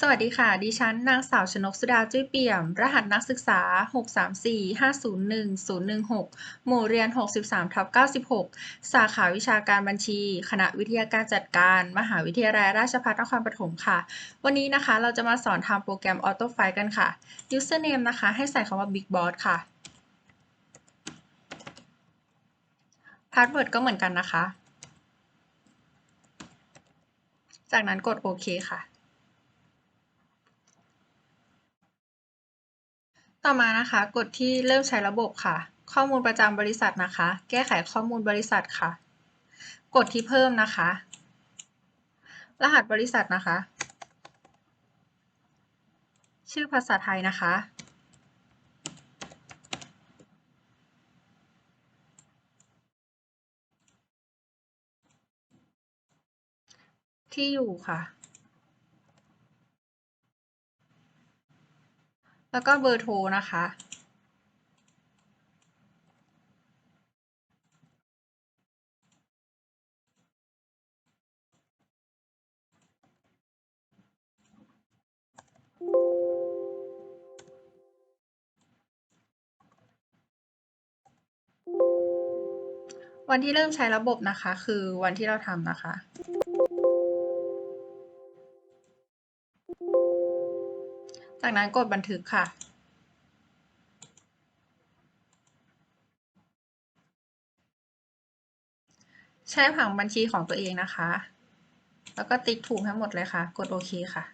สวัสดีค่ะ ดิฉันนางสาวชนกสุดาจุ้ยเปี่ยม รหัสนักศึกษา 634501016 หมู่เรียน 63ทับ96 สาขาวิชาการบัญชี คณะวิทยาการจัดการ มหาวิทยาลัยราชภัฏนครปฐมค่ะ วันนี้นะคะเราจะมาสอนทำโปรแกรม AutoFight กันค่ะ Username นะคะ ให้ใส่คำว่า Big Boss ค่ะ Password ก็เหมือนกันนะคะ จากนั้นกดโอเคค่ะ ต่อมานะคะ กดที่เริ่มใช้ระบบค่ะ ข้อมูลประจำบริษัทนะคะ แก้ไขข้อมูลบริษัทค่ะ กดที่เพิ่มนะคะ รหัสบริษัทนะคะ ชื่อภาษาไทยนะคะ ที่อยู่ค่ะ แล้วก็เบอร์โทรนะคะ วันที่เริ่มใช้ระบบนะคะ คือวันที่เราทำนะคะ จากนั้นกดบันทึกค่ะใช้ผังบัญชีของตัวเองนะคะ แล้วก็ติ๊กถูกให้หมดเลยค่ะ กดโอเคค่ะ